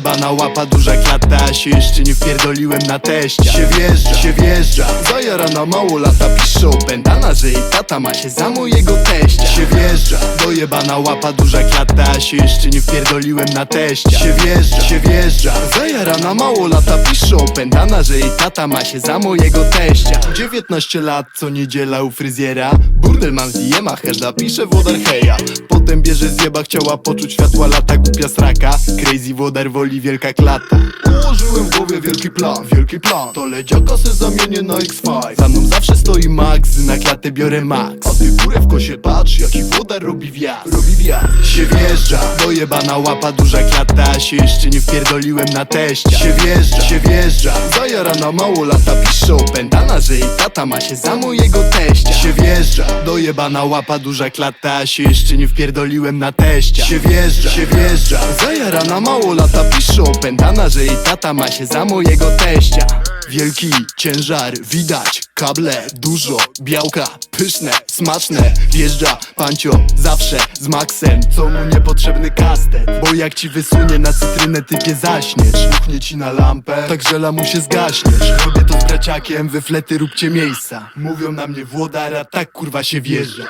Dojebana łapa, duża klata Się jeszcze nie wpierdoliłem na teścia. Się wjeżdża, się wjeżdża. Zajarana mało lata pisze opętana Że jej tata ma się za mojego teścia. Się wjeżdża. Dojebana łapa, duża klata Się jeszcze nie wpierdoliłem na teścia. Się wjeżdża, się wjeżdża. Zajarana mało lata pisze opętana Że jej tata ma się za mojego teścia. 19 lat, co niedziela u fryzjera. Burdel mam z Jema, każda pisze wodar heja Potem bierze zjeba, chciała poczuć światła lata Głupia sraka, crazy wodar woli wielka klata. Ułożyłem w głowie wielki plan, wielki plan. To leciaka se zamienię na X5 Za mną zawsze stoi Max, na klatę biorę Max. A ty górę w kosie patrz, jaki wodar robi wjazd. Robi wjazd. Się wjeżdża, dojebana łapa, duża klata. Się jeszcze nie wpierdoliłem na teścia. Się wjeżdża, się wjeżdża. Zajarana mało lata, pisze opętana Że jej tata ma się za mojego teścia. Się wjeżdża, dojebana łapa, duża klata. Się jeszcze nie wpierdoliłem na teścia Się wjeżdża, się wjeżdża. Zajarana mało lata, pisze opętana Że jej tata ma się za mojego teścia. Wielki ciężar, widać Kable, dużo, białka, pyszne, smaczne. Wjeżdża pancio, zawsze z maksem. Co mu niepotrzebny kastet? Bo jak ci wysunie na cytrynę typie zaśniesz. Ruchnie ci na lampę, tak żela mu się zgaśniesz. Robię to z braciakiem, wy flety róbcie miejsca. Mówią na mnie Włodara, tak kurwa się wjeżdża